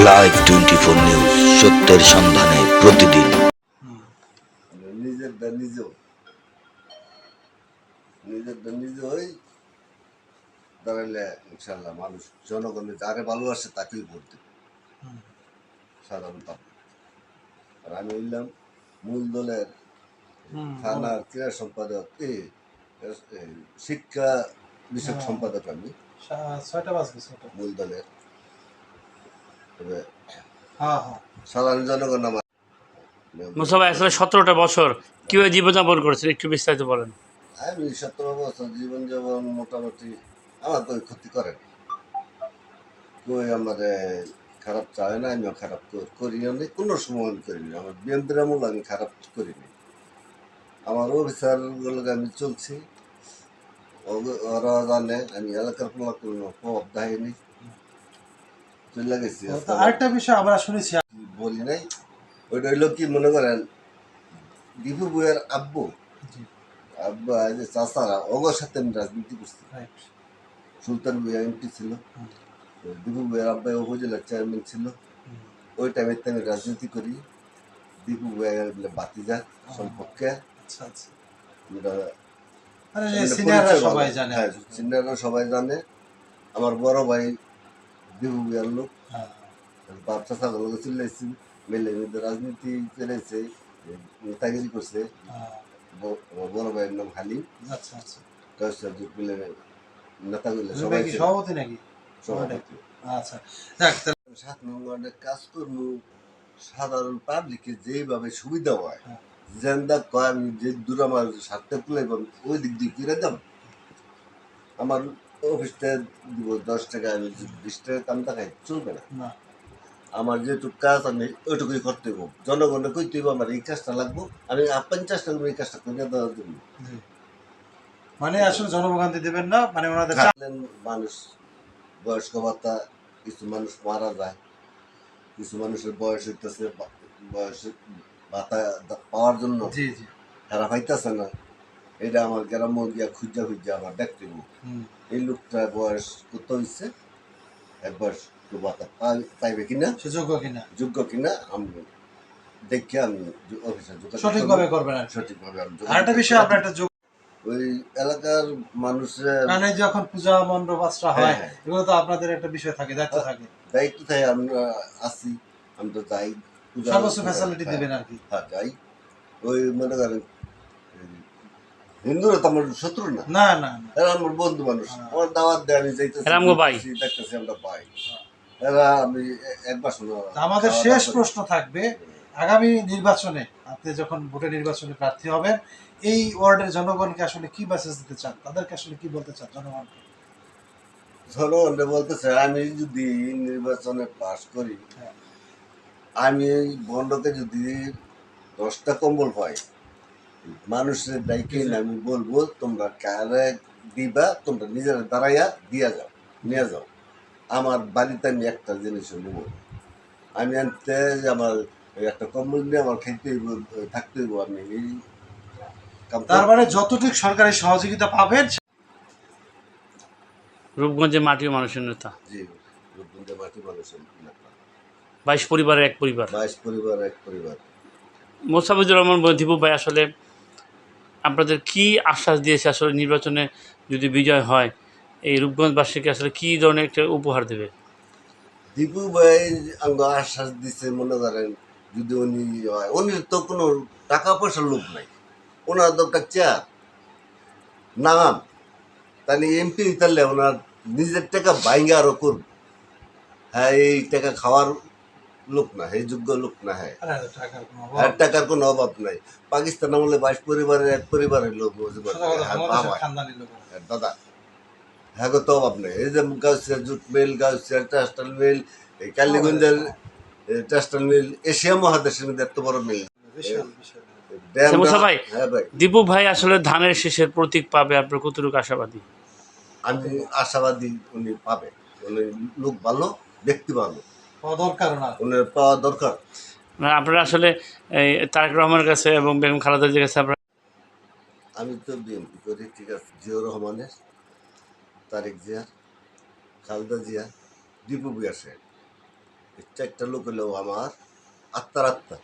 Live twenty four news সত্যের সন্ধানে প্রতিদিন। নিজের দা নিজের নিজে হই দাঁড়াইলে ইনশাল্লাহ মানুষ জনগণের যারে ভালোবাসে তাকেই ভোট দেবে। সাধারণ আর আমি হইলাম মূল দলের থানার ক্রীড়া সম্পাদক এ, এ, শিক্ষা বিষয়ক হ্যাঁ। সম্পাদক আমি। ছয়টা বাজবে মূল দলের। সাধারণ জনগণ আমার। মুসা ভাই আসলে সতেরোটা বছর কীভাবে জীবনযাপন করেছেন একটু বিস্তারিত বলেন। আমি সতেরো বছর জীবন যাপন মোটামুটি আমার কোনো ক্ষতি করে কই আমার খারাপ চায় না আমিও খারাপ কর- করিও নি কোনো সময় আমি করিনি আমার বিএনপির আমল আমি খারাপ করিনি আমার অফিসারগুলোকে আমি চলছি। ওরা জানে আমি এলাকার কোনো কোনো প্রভাব দেয়নি। চলে গেছি আরেকটা বিষয় আমরা শুনেছি। বলি নাই ওইটা হইল কি মনে করেন দীপু বইয়ের আব্বু আব্বা যে চাচারা ওগোর সাথে আমি রাজনীতি করছি। সুলতান ভুইয়া এমপি ছিল। দীপু ভুইয়ার আব্বাই উপজেলার চেয়ারম্যান ছিল। ওই টাইমে আমি রাজনীতি করি। দীপু বলে বাতিজা সম্পর্কে সিনিয়ররা সবাই জানে। আমার বড় ভাই লোক। হ্যাঁ, বাপ চাচা গুলো চিল্লাইছি মেলে রাজনীতি করেছে নেতাগিরি করছে। হ্যাঁ, বড় ভাইয়ের নাম হালিম আচ্ছা আচ্ছা। মিলে নেতাগুলো সবাই সভাপতি নাকি? সভাপতি। আচ্ছা। সাত নম্বরে কাজ করব সাধারণ পাবলিকে যেভাবে সুবিধা হয় হ্যাঁ। জেন্দা কয় আমি যে দূর আমার স্বার্থে তুলে ওই দিক দিয়ে কিনে দাম আমার অফিসটা দিব দশ টাকা আমি বিশ টাকা কাম টাকায় চলবে না। আমার যেহেতু কাজ আমি ওইটুকুই করতে হইব। জনগণে কইতে হইব আমার এই কাজটা লাগবো। আমি পঞ্চাশ টাকা এই কাজটা করে জন্য। জি। মানে আসলে জনভোগান্তি দেবেন না মানে ওনাদের চা- মানুষ বয়স্ক ভাতা কিছু মানুষ মারা যায়। কিছু মানুষের বয়স হইতেছে বয়স ভাতা পাওয়ার জন্য। তারা পাইতেছে না। এটা আমার গ্রাম্য গিয়া খুঁজা খুঁজা আমার দেখতে এই লোকটা বয়স কত হয়েছে একবার একটু ভাতা পাই- পাইবে কিনা? সুযোগ্য কিনা? যোগ্য কিনা? আমি দেখে আমি অফিসে সঠিকভাবে করবেন সঠিকভাবে আরেকটা বিষয় আপনার একটা ওই এলাকার মানুষের মানে যখন পূজা মণ্ডপ আশ্রা হয় হ্যাঁ, হ্যাঁ। এগুলো তো আপনাদের একটা বিষয় থাকে দায়িত্ব থাকে। দায়িত্ব থাকে আমরা আছি আমি তো যাই সর্বোচ্চ ফ্যাসিলিটি দিবেন আর কি। হ্যাঁ যাই। ওই মনে করেন হিন্দুরা তো আমার শত্রু না না না এরা আমার বন্ধু মানুষ হ্যাঁ। আমার দাওয়াত দেয় আমি যাইতেছি এরা আমগো ভাই। দেখতেছি, আমরা ভাই এরা আমি একবার শোনো আমাদের শেষ প্রশ্ন থাকবে আগামী নির্বাচনে আপনি যখন ভোটে নির্বাচনে প্রার্থী হবেন এই ওয়ার্ডের জনগণকে আসলে কি মেসেজ দিতে চান তাদেরকে আসলে কি বলতে চান জনগণকে জনগণে বলতেছে আমি যদি নির্বাচনে পাশ করি হ্যাঁ। আমি এই বন্ডকে যদি দশটা কম্বল পাই মানুষের দায়িত্বে আমি বলব তোমরা কারে দিবা তোমরা নিজেরা দাঁড়াইয়া দিয়া যাও নিয়ে যাও। আমার বাড়িতে আমি একটা জিনিস নেব আমি আনতে যে আমার একটা কম্বল নিয়ে আমার খাইতে হইব থাকতে হইব আমি এই তার মানে যতটুকু সরকারি সহযোগিতা পাবেন রূপগঞ্জে মাটি মানুষের নেতা। জি রূপগঞ্জে মাটি মানুষের নেতা। বাইশ পরিবারের এক পরিবার। বাইশ পরিবার এক পরিবার। মোসাফিজুর রহমান দীপু ভাই আসলে আপনাদের কি আশ্বাস দিয়েছে আসলে নির্বাচনে যদি বিজয় হয়? এই রূপগঞ্জবাসীকে আসলে কি ধরনের একটা উপহার দেবে? দীপু ভাই আশ্বাস দিছে মনে করেন যদি উনি হয়। উনি তো কোনো টাকা পয়সার লোক নাই। ওনার দরকার চেয়ার নাম তাহলে এমপি তাহলে ওনার নিজের টাকা বাইঙ্গা আরও করবে। হ্যাঁ এই টাকা খাওয়ার লোক না এই যোগ্য লোক না হ্যাঁ টাকার কোনো অভাব আর টাকার কোনো অভাব নাই। পাকিস্তান আমলে বাইশ পরিবারের এক পরিবারের লোক হ্যাঁ, দাদা হ্যাঁ গো তো অভাব নাই। এই যে Gausia jute mill Gausia textile mill এই কালীগঞ্জের টেক্সটাইল মিল এশিয়া মহাদেশের মধ্যে এত বড় মিল। হ্যাঁ ভাই। দীপু ভাই আসলে ধানের শেষের প্রতীক পাবে আপনার কতটুকু আশাবাদী? আমি আশাবাদী উনি পাবে। উনি লোক ভালো ব্যক্তি ভালো। পাওয়া দরকার না উনার পাওয়া দরকার। মানে আপনারা আসলে এই তারেক রহমানের কাছে এবং বেগম খালেদা জির কাছে আপনারা আমি তো বিএনপি করি ঠিক আছে জিয়াউর রহমানের তারেক জিয়া খালদা জিয়া দীপু বিয়া শেখ চারটা লোক হলেও আমার আত্মার আত্মা।